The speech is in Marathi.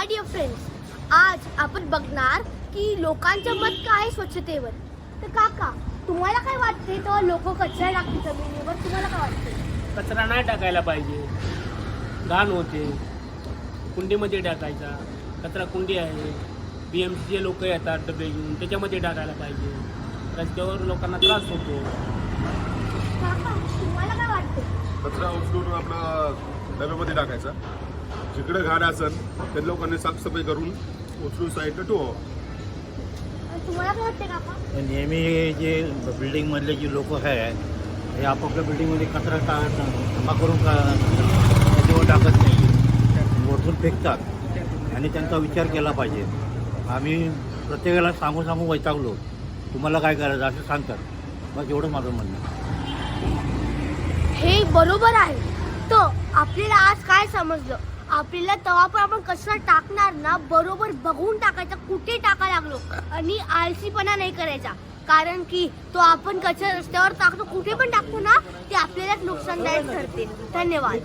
हाय डिअर फ्रेंड्स आज आपण बघणार की लोकांचं मत काय आहे स्वच्छतेवर. तर काका तुम्हाला काय वाटते? तेव्हा लोक कचरा टाकते जमिनीवर. तुम्हाला काय वाटते? कचरा नाही टाकायला पाहिजे. घाण होते. कुंडीमध्ये टाकायचा. कचरा कुंडी आहे. बी एम सीचे लोक येतात डबे घेऊन. त्याच्यामध्ये टाकायला पाहिजे. रस्त्यावर लोकांना त्रास होतो. काका तुम्हाला काय वाटते? कचरा उचलून आपला डब्यामध्ये टाकायचा. जिकडे घाण असेल त्या लोकांनी साफसफाई करून उचलून साईडला ठेवावं. आणि तुम्हाला काय वाटते काका नेहमी हे जे बिल्डिंगमधले जे लोक आहेत हे आपापल्या बिल्डिंगमध्ये कचरा टा जमा करून का त्याच्यावर टाकत नाही. वरतून फेकतात. आणि त्यांचा विचार केला पाहिजे. आम्ही प्रत्येकाला सांगून सांगून वैतागलो. तुम्हाला काय करायचं असं सांगतात. बस एवढं माझं म्हणणं आहे. हे बरोबर आहे. तर आपल्याला आज काय समजलं? आपल्याला तेव्हा पण आपण कचरा टाकणार ना बरोबर बघून टाकायचा कुठे टाकायला लागलो. आणि आळसीपणा नाही करायचा. कारण की तो आपण कचरा रस्त्यावर टाकतो कुठे पण टाकतो ना ते आपल्यालाच नुकसानदायक ठरते. धन्यवाद.